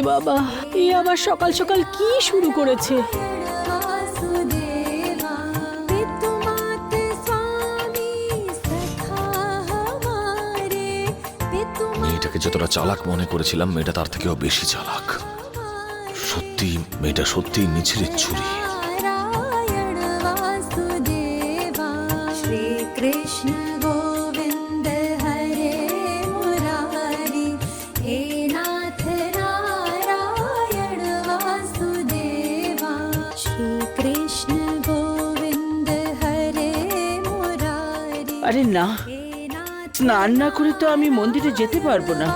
ওরে বাবা এ আবার সকাল সকাল কি শুরু করেছে? মেয়েটাকে যতটা চালাক মনে করেছিলাম মেয়েটা তার থেকেও বেশি চালাক। সত্যি মেয়েটা সত্যি মিছিলের চুরি কৃষ্ণ আরে না স্নান না করে তো আমি মন্দিরে যেতে পারব না।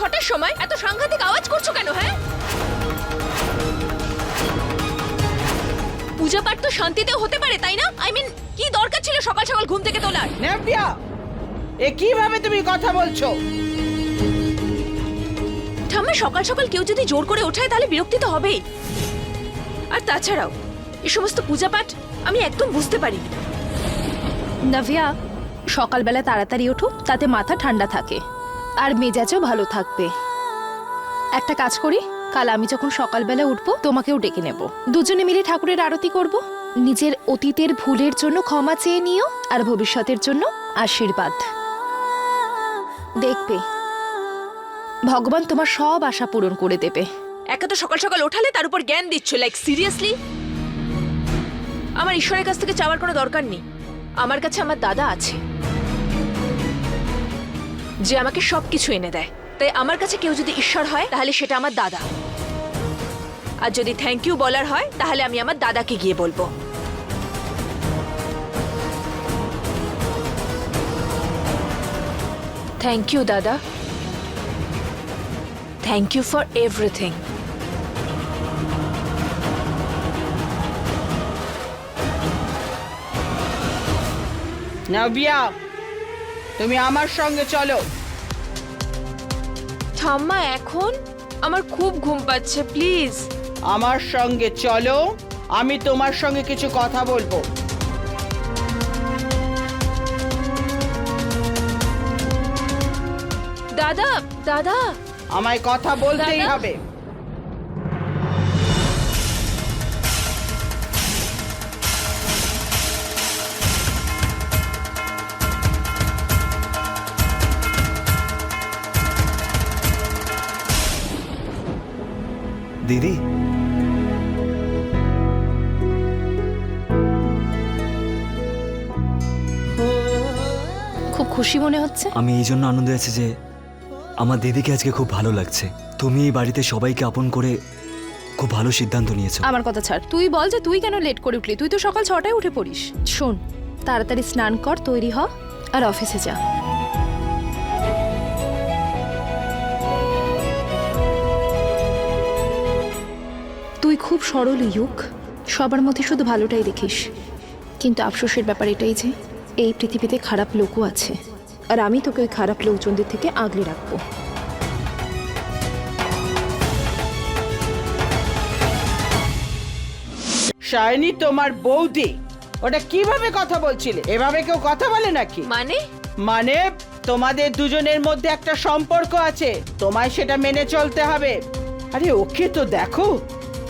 ছটার সময় এত সাংঘাতিক আওয়াজ করছ কেন হ্যাঁ? পূজা পাঠ তো শান্তিতেও হতে পারে তাই না? আই মিন কি দরকার ছিল সকাল সকাল ঘুম থেকে তোলার? নেভিয়া এ কীভাবে তুমি কথা বলছো? ঠাম্মা সকাল সকাল কেউ যদি জোর করে ওঠায় তাহলে বিরক্তি তো হবেই। আর তাছাড়াও এই সমস্ত পূজা পাঠ আমি একদম বুঝতে পারিনি। নাভিয়া সকালবেলা তাড়াতাড়ি ওঠো তাতে মাথা ঠান্ডা থাকে। আর মেজাজও ভালো থাকবে। একটা কাজ করি, কাল আমি যখন সকালবেলা উঠবো, তোমাকেও ডেকে নেব। দুজনে মিলে ঠাকুরের আরতি করব। নিজের অতীতের ভুলের জন্য ক্ষমা চেয়ে নিও, আর ভবিষ্যতের জন্য আশীর্বাদ। দেখবে, ভগবান তোমার সব আশা পূরণ করে দেবে। একা তো সকাল সকাল ওঠালে তার উপর জ্ঞান দিচ্ছ লাইক সিরিয়াসলি আমার ঈশ্বরের কাছ থেকে চাওয়ার কোনো দরকার নেই। আমার কাছে আমার দাদা আছে। যে আমাকে সবকিছু এনে দেয়। তাই আমার কাছে কেউ যদি ঈশ্বর হয়, তাহলে সেটা আমার দাদা। আর যদি থ্যাংক ইউ বলার হয়, তাহলে আমি আমার দাদাকে গিয়ে বলব। থ্যাংক ইউ দাদা। Thank you for everything Navya তুমি আমার সঙ্গে চলো। ঠাম্মা এখন? আমার খুব ঘুম পাচ্ছে প্লিজ। আমার সঙ্গে চলো আমি তোমার সঙ্গে কিছু কথা বলব। দাদা দাদা। আমায় কথা বলতেই দাদা? হবে। দিদি। খুব খুশি মনে হচ্ছে? আমি এই জন্য আনন্দে আছি যে আমার দিদিকে আজকে খুব ভালো লাগছে। তুমি এই বাড়িতে সবাইকে আপন করে খুব ভালো সিদ্ধান্ত নিয়েছো। আমার কথা ছাড়। তুই বল যে তুই কেন লেট করে উঠলি? তুই তো সকাল ছটায় উঠে পড়িস। শোন তাড়াতাড়ি স্নান কর তৈরি হ আর অফিসে যা। খুব সরল ইউক সবার মধ্যে শুধু ভালোটাই দেখিস। কিন্তু আফসোসের ব্যাপার এটাই যে এই পৃথিবীতে খারাপ লোকও আছে। আর আমি তোকে ওই খারাপ লোকজনদের থেকে আগলে রাখব। শায়নি তোমার বৌদি ওটা কীভাবে কথা বলছিলে? এভাবে কেউ কথা বলে নাকি? মানে? মানে তোমাদের দুজনের মধ্যে একটা সম্পর্ক আছে। তোমায় সেটা মেনে চলতে হবে। আরে ওকে তো দেখো।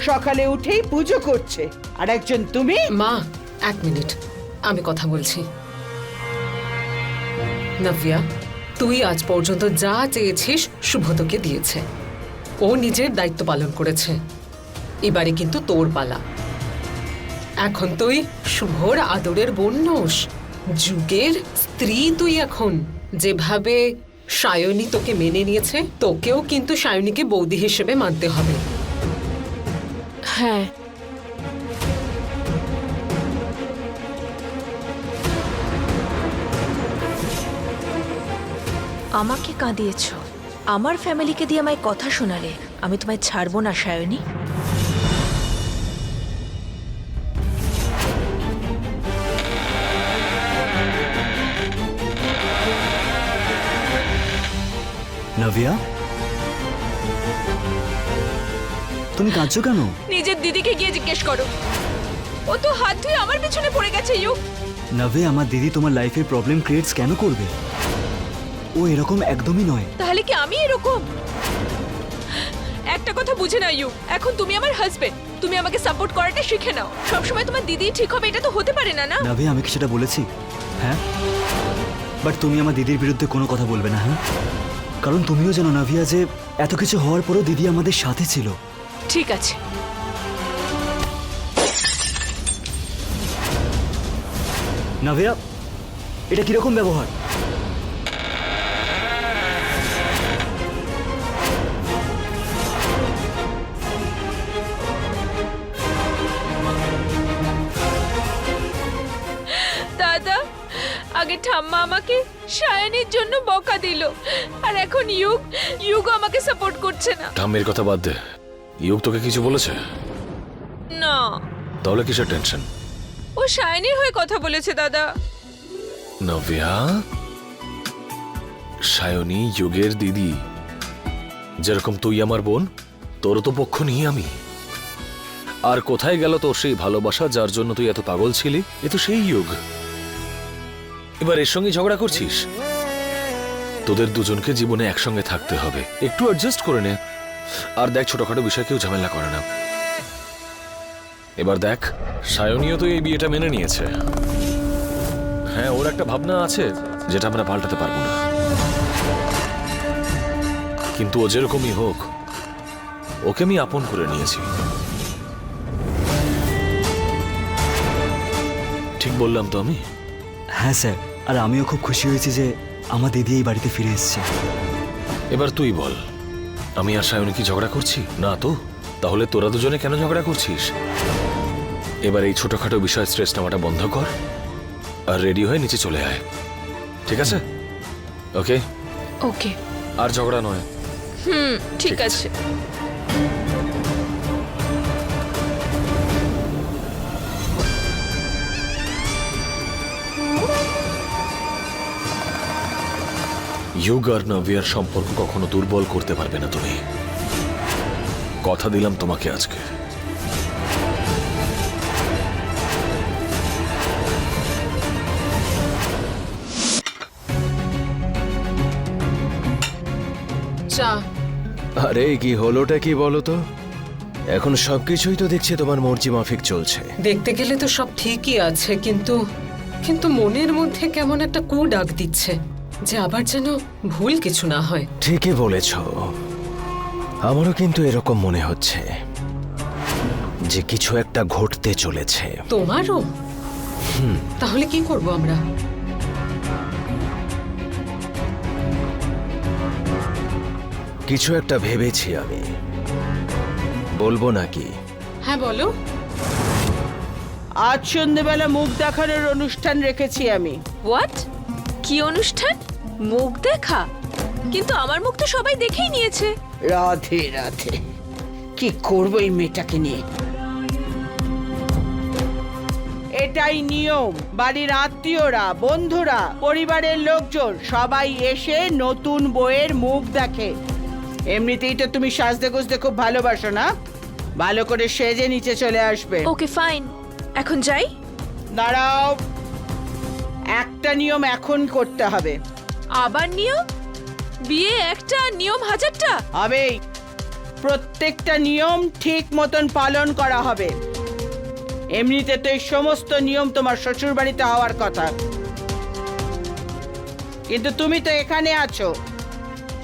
সকালে উঠেই পুজো করছে। আর একজন তুমি? মা, এক মিনিট। আমি কথা বলছি। নব্যা, তুই আজ পর্যন্ত যা চেয়েছিস শুভ তোকে দিয়েছে। ও নিজের দায়িত্ব পালন করেছে। এবারে কিন্তু তোর পালা। এখন তুই শুভর আদরের বন্যস। যুগের স্ত্রী তুই এখন। যেভাবে সায়নী তোকে মেনে নিয়েছে, তোকেও কিন্তু সায়নীকে বৌদি হিসেবে মানতে হবে। হ্যাঁ। আমাকে কাঁদিয়েছ। আমার ফ্যামিলিকে দিয়ে আমায় কথা শোনালে আমি তোমায় ছাড়বো না সায়নী। নাভিয়া? তুমি কাঁদছো কেন? নিজের দিদিকে গিয়ে জিজ্ঞেস করো। ও তো হাত ধুয়ে আমার পিছনে পড়ে গেছে ইউ। নাভে আমার দিদি তোমার লাইফে প্রবলেম ক্রিয়েটস কেন করবে? ও এরকম একদমই নয়। তাহলে কি আমি এরকম? একটা কথা বুঝে না ইউ। এখন তুমি আমার হাজবেন্ড তুমি আমাকে সাপোর্ট করাটা শিখে নাও। সবসময় তোমার দিদি ঠিক হবে এটা তো হতে পারে না না? নাভে আমি কি সেটা বলেছি? হ্যাঁ? বাট তুমি আমার দিদির বিরুদ্ধে কোনো কথা বলবে না হ্যাঁ? কারণ তুমিও জানো নাভিয়া যে এত কিছু হওয়ার পরও দিদি আমাদের সাথে ছিল। ঠিক আছে। নাভিয়া এটা কীরকম ব্যবহার? দাদা আগে ঠাম্মা আমাকে সায়নের জন্য বকা দিল। আর এখন ইউগ ইউগ আমাকে সাপোর্ট করছে না। ঠাম্মির কথা বাদ দে। ইউক তোকে কিছু বলেছে? না। তাহলে কিসের টেনশন? ও সায়নের হয়ে কথা বলেছে দাদা। নভিয়া? সায়নী যুগের দিদি। যেরকম তুই আমার বোন তোর তো পক্ষ নিয়ে আমি। আর কোথায় গেল তোর সেই ভালোবাসা যার জন্য তুই এত পাগল ছিলি? এ তো সেই যুগ। এবার এর সঙ্গে ঝগড়া করছিস? তোদের দুজনকে জীবনে একসঙ্গে থাকতে হবে। একটু অ্যাডজাস্ট করে নে। আর দেখ ছোটখাটো বিষয় কেউ ঝামেলা করে না। এবার দেখ সায়নীও তো এই বিয়েটা মেনে নিয়েছে। হ্যাঁ ওর একটা ভাবনা আছে যেটা আমরা পাল্টাতে পারব না। কিন্তু ও যেরকমই হোক ওকে আমি আপন করে নিয়েছি। ঠিক বললাম তো আমি? হ্যাঁ স্যার আর আমিও খুব খুশি হয়েছি যে আমার দিদি এই বাড়িতে ফিরে এসেছে। এবার তুই বল। আমি আর সায়নী কি ঝগড়া করছি? না তো। তাহলে তোরা দুজনে কেন ঝগড়া করছিস? এবার এই ছোটখাটো বিষয় স্ট্রেস নেওয়াটা বন্ধ কর আর রেডি হয়ে নিচে চলে আয়। ঠিক আছে? ওকে ওকে আর ঝগড়া নয়। হুম ঠিক ঠিক আছে। ইউগ আর নভিয়ার সম্পর্ক কখনো দুর্বল করতে পারবে না তুমি। কথা দিলাম তোমাকে আজকে। চা। আরে কি হলোটা কি বলো তো এখন সবকিছুই তো দেখছি তোমার মর্জি মাফিক চলছে। দেখতে গেলে তো সব ঠিকই আছে কিন্তু কিন্তু মনের মধ্যে কেমন একটা কু ডাক দিচ্ছে। যে আবার যেন ভুল কিছু না হয়। ঠিকই বলেছ। আমারও কিন্তু এরকম মনে হচ্ছে যে কিছু একটা ঘটতে চলেছে। তোমারও? তাহলে কি করব আমরা? কিছু একটা ভেবেছি আমি। বলব নাকি? হ্যাঁ বলো। আজ সন্ধ্যেবেলা মুখ দেখানোর অনুষ্ঠান রেখেছি আমি। হোয়াট কি অনুষ্ঠান? মুখ দেখা? কিন্তু আমার মুখ তো সবাই দেখেই নিয়েছে। রাধে রাধে। কি করব এই মেয়েটাকে নিয়ে? এটাই নিয়ম। বাড়ির আত্মীয়রা বন্ধুরা পরিবারের লোকজন সবাই এসে নতুন বইয়ের মুখ দেখে। এমনিতেই তো তুমি সাজতে গুজতে খুব ভালোবাসো না? ভালো করে সেজে নিচে চলে আসবে। Okay fine. এখন যাই? দাঁড়াও। একটা নিয়ম এখন করতে হবে। আবার নিয়ম? বিয়ে একটা নিয়ম হাজারটা। হবেই। প্রত্যেকটা নিয়ম ঠিক মতন পালন করা হবে। এমনিতে তো এই সমস্ত নিয়ম তোমার শ্বশুর বাড়িতে হওয়ার কথা। কিন্তু তুমি তো এখানে আছো।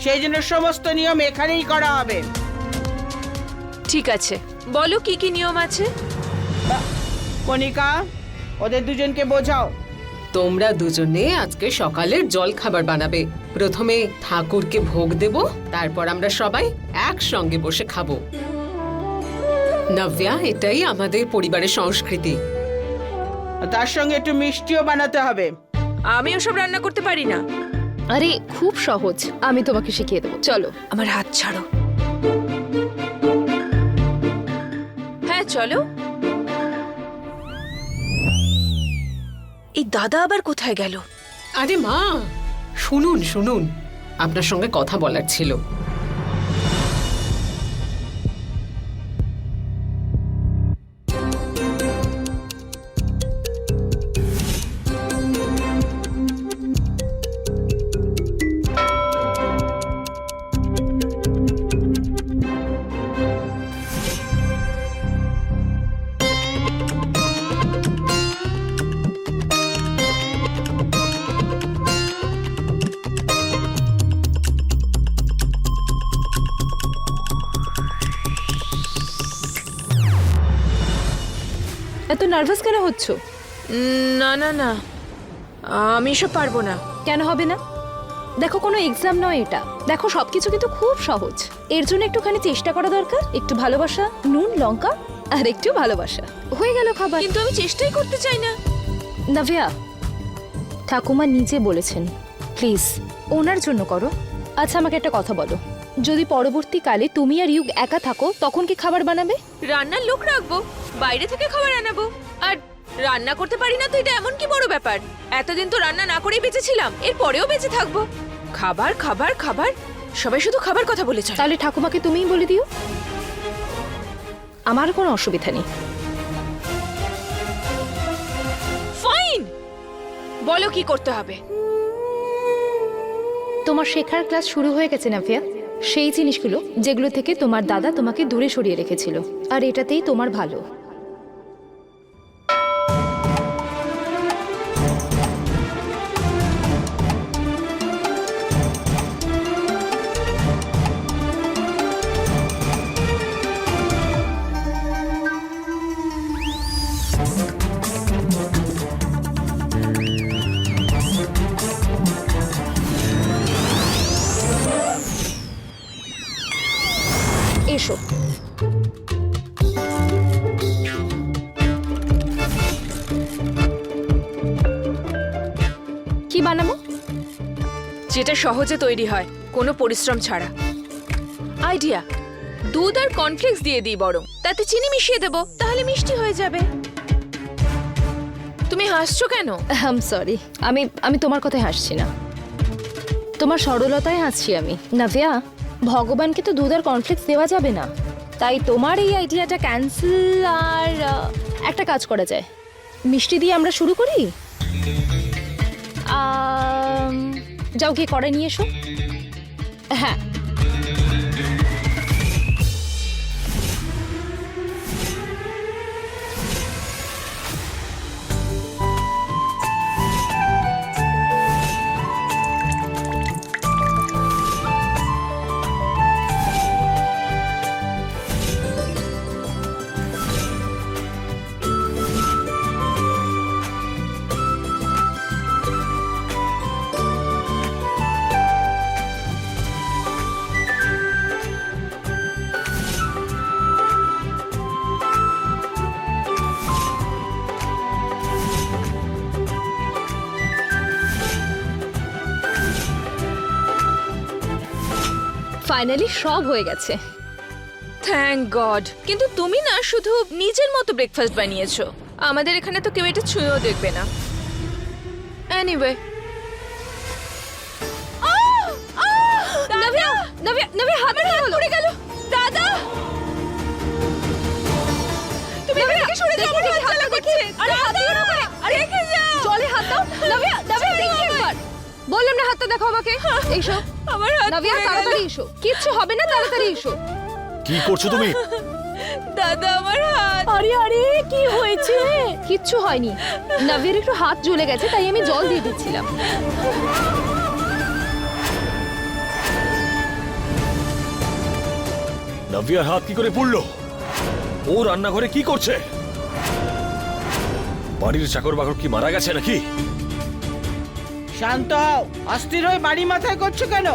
সেই জন্য সমস্ত নিয়ম এখানেই করা হবে। ঠিক আছে। বলো কি কি নিয়ম আছে? কণিকা ওদের দুজনকে বোঝাও। তোমরা দুজনে আজকে সকালের জল খাবার বানাবে। প্রথমে ঠাকুরকে ভোগ দেব তারপর আমরা সবাই একসঙ্গে বসে খাব। নব্যা এটাই আমাদের পরিবারের সংস্কৃতি। তার সঙ্গে একটু মিষ্টিও বানাতে হবে। আমি ওসব রান্না করতে পারি না। আরে খুব সহজ। আমি তোমাকে শিখিয়ে দেবো। চলো। আমার হাত ছাড়ো। হ্যাঁ চলো। এই দাদা আবার কোথায় গেল? আরে মা শুনুন শুনুন। আপনার সঙ্গে কথা বলার ছিল। এত নার্ভাস কেন হচ্ছ? না না না। আমি এসব পারব না। কেন হবে না? দেখো কোনো এক্সাম নয় এটা। দেখো সবকিছু কিন্তু খুব সহজ। এর জন্য একটুখানি চেষ্টা করা দরকার। একটু ভালোবাসা নুন লঙ্কা আর একটু ভালোবাসা। হয়ে গেল খাবার। কিন্তু আমি চেষ্টাই করতে চাই না। নাভিয়া ঠাকুমা নিজে বলেছেন প্লিজ ওনার জন্য করো। আচ্ছা আমাকে একটা কথা বলো। যদি পরবর্তীকালে তুমি আর ইউগ একা থাকো তখন কি খাবার বানাবে? রান্নার লোক রাখব। বাইরে থেকে খাবার আনাবো। আর রান্না করতে পারি না তো এটা এমন কি বড় ব্যাপার? এতদিন তো রান্না না করেই বেঁচেছিলাম এর পরেও বেঁচে থাকব। খাবার খাবার খাবার সবাই শুধু খাবার কথা বলে চলে। তাহলে ঠাকুমাকে তুমিই বলে দিও। আমার কোনো অসুবিধা নেই। ফাইন বলো কি করতে হবে? তোমার শেখার ক্লাস শুরু হয়ে গেছে নাভিয়া সেই জিনিসগুলো যেগুলো থেকে তোমার দাদা তোমাকে দূরে সরিয়ে রেখেছিল। আর এটাতেই তোমার ভালো। যেটা সহজে তৈরি হয় কোনো পরিশ্রম ছাড়া। আইডিয়া দুধ আর কর্নফ্লেক্স দিয়ে দিই বরং তাতে চিনি মিশিয়ে দেবো তাহলে মিষ্টি হয়ে যাবে। তুমি হাসছো কেন? আম সরি আমি আমি তোমার কথায় হাসছি না। তোমার সরলতায় হাসছি আমি। নাভিয়া ভগবানকে তো দুধ আর কর্নফ্লেক্স দেওয়া যাবে না। তাই তোমার এই আইডিয়াটা ক্যান্সেল আর একটা কাজ করা যায়। মিষ্টি দিয়ে আমরা শুরু করি? আম, যাও গিয়ে কড়াই নিয়ে এসো। হ্যাঁ ফাইনালি সব হয়ে গেছে। থ্যাংক গড কিন্তু তুমি না শুধু নিজের মতো ব্রেকফাস্ট বানিয়েছো। আমাদের এখানে তো কেউ এটা ছুঁয়েও দেখবে না। এনিওয়ে বললাম না হাতটা দেখো আমাকে। এসো। আমার হাত নাভিয়া তাড়াতাড়ি এসো। কিচ্ছু হবে না তাড়াতাড়ি এসো। কি করছ তুমি? দাদা আমার হাত। আরে আরে কি হয়েছে? কিচ্ছু হয়নি। নাভিয়ার একটু হাত জ্বলে গেছে তাই আমি জল দিয়ে দিচ্ছিলাম। নভিয়ার হাত কি করে পড়ল? ও রান্নাঘরে কি করছে? বাড়ির চাকর বাকর কি মারা গেছে নাকি? শান্ত হও, অস্থির হয়ে বাড়ি মাথায় করছ কেন?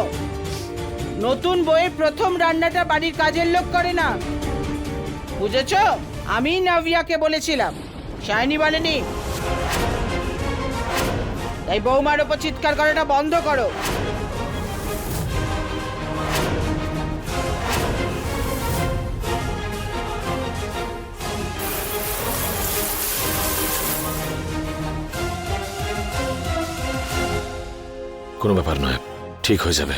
নতুন বইয়ের প্রথম রান্নাটা বাড়ির কাজের লোক করে না। বুঝেছ? আমি নাভিয়াকে বলেছিলাম। শাইনি বলেনি। তাই বৌমার ওপর চিৎকার করাটা বন্ধ করো। কোনো ব্যাপার নয়। ঠিক হয়ে যাবে।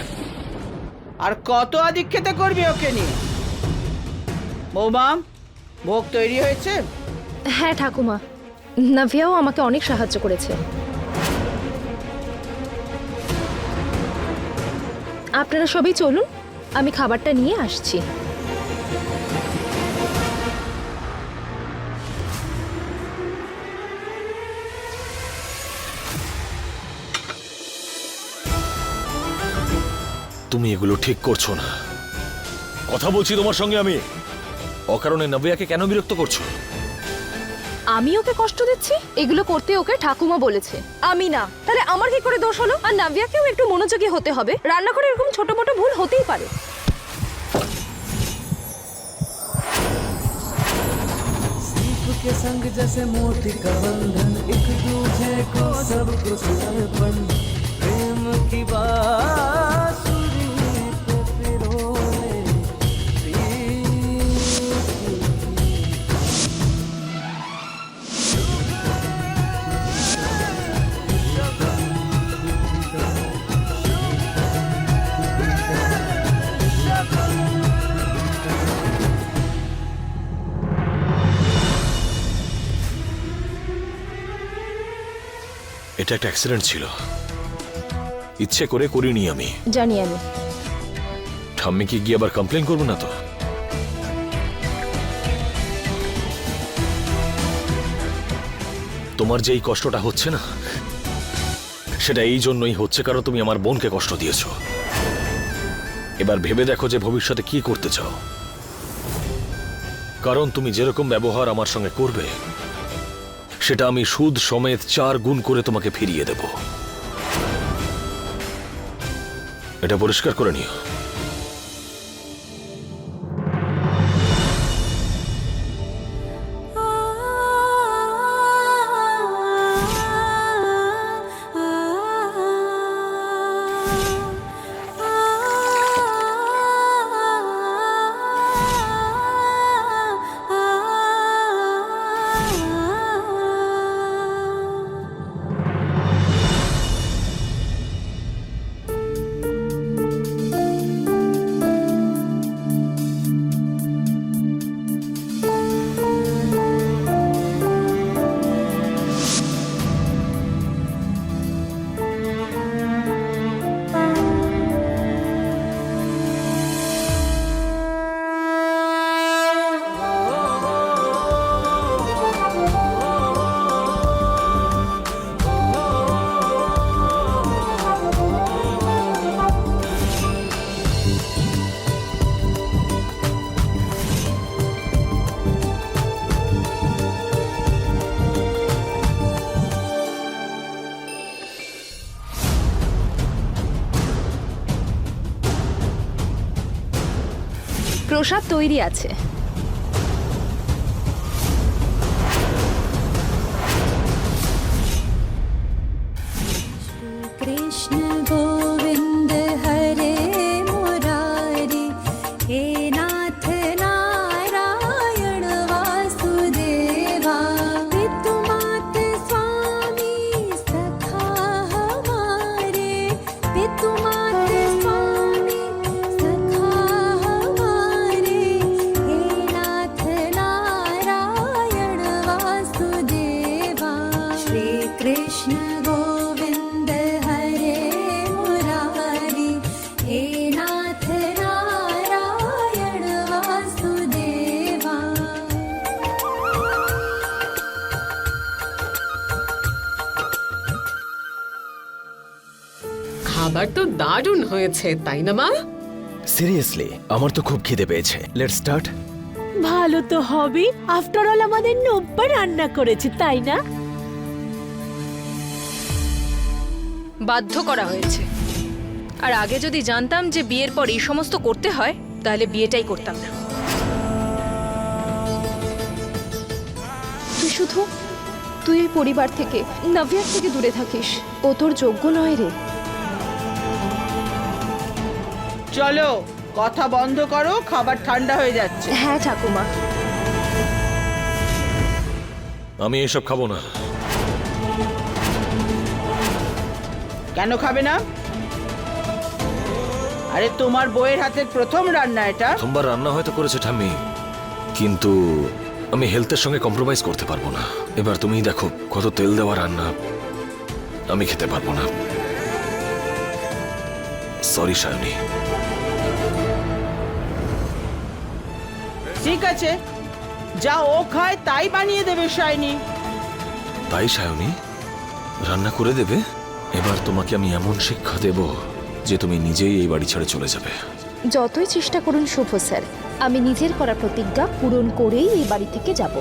আর কত আদিক্ষেতে করবি ওকে নিয়ে? বৌমা ভোগ তৈরি হয়েছে? হ্যাঁ ঠাকুমা। নাভিয়াও আমাকে অনেক সাহায্য করেছে। আপনারা সবই চলুন আমি খাবারটা নিয়ে আসছি। তুমি এগুলো ঠিক করছো না কথা বলছি তোমার সঙ্গে আমি অকারণে নবিয়াকে কেন বিরক্ত করছো আমি ওকে কষ্ট দিচ্ছি এগুলো করতে ওকে ঠাকুমা বলেছে আমি না তাহলে আমার কি করে দোষ হলো আর নাভিয়াকেও একটু মনোযোগী হতে হবে রান্নাঘরে এরকম ছোট মোটো ভুল হতেই পারে के संग जैसे मोती का बंधन एक दूजे को सब कुछ अर्पण प्रेम की बांसुरी একটা অ্যাক্সিডেন্ট ছিল। ইচ্ছে করে করিনি আমি। জানি আমি। গিয়ে আবার কমপ্লেন করব না তো? তোমার যে এই কষ্টটা হচ্ছে না সেটা এই জন্যই হচ্ছে কারণ তুমি আমার বোনকে কষ্ট দিয়েছ। এবার ভেবে দেখো যে ভবিষ্যতে কি করতে চাও। কারণ তুমি যেরকম ব্যবহার আমার সঙ্গে করবে সেটা আমি সুদ সমেত চার গুণ করে তোমাকে ফিরিয়ে দেব। এটা পরিষ্কার করে নিও। প্রসাদ তৈরি আছে। হয়েছে তাই না মা? সিরিয়াসলি আমার তো খুব খিদে পেয়েছে। লেটস স্টার্ট ভালো তো হবে আফটার অল আমাদের নব্বা রান্না করেছে তাই না? বাধ্য করা হয়েছে। আর আগে যদি জানতাম যে বিয়ের পর এই সমস্ত করতে হয় তাহলে বিয়েটাই করতাম না। তুই শুধু তুই এই পরিবার থেকে নাভিয়ার থেকে দূরে থাকিস। ও তোর যোগ্য নয় রে। চলো কথা বন্ধ করো খাবার ঠান্ডা হয়ে যাচ্ছে। হ্যাঁ ঠাকুমা। আমি এসব খাব না। কেন খাবে না? আরে তোমার বইয়ের হাতের প্রথম রান্না এটা। প্রথমবার রান্না হয়তো করেছে ঠাম্মি কিন্তু আমি হেলথের সঙ্গে কম্প্রোমাইজ করতে পারব না। এবার তুমি দেখো কত তেল দেওয়া রান্না আমি খেতে পারব না। সরি সায়নী। ঠিক আছে। যা ও খায় তাই বানিয়ে দেবে শাইনি তাই সায়নী? রান্না করে দেবে? এবার তোমাকে আমি এমন শিক্ষা দেব যে তুমি নিজেই এই বাড়ি ছেড়ে চলে যাবে। যতই চেষ্টা করুন শুভ স্যার আমি নিজের করা প্রতিজ্ঞা পূরণ করেই এই বাড়ি থেকে যাব।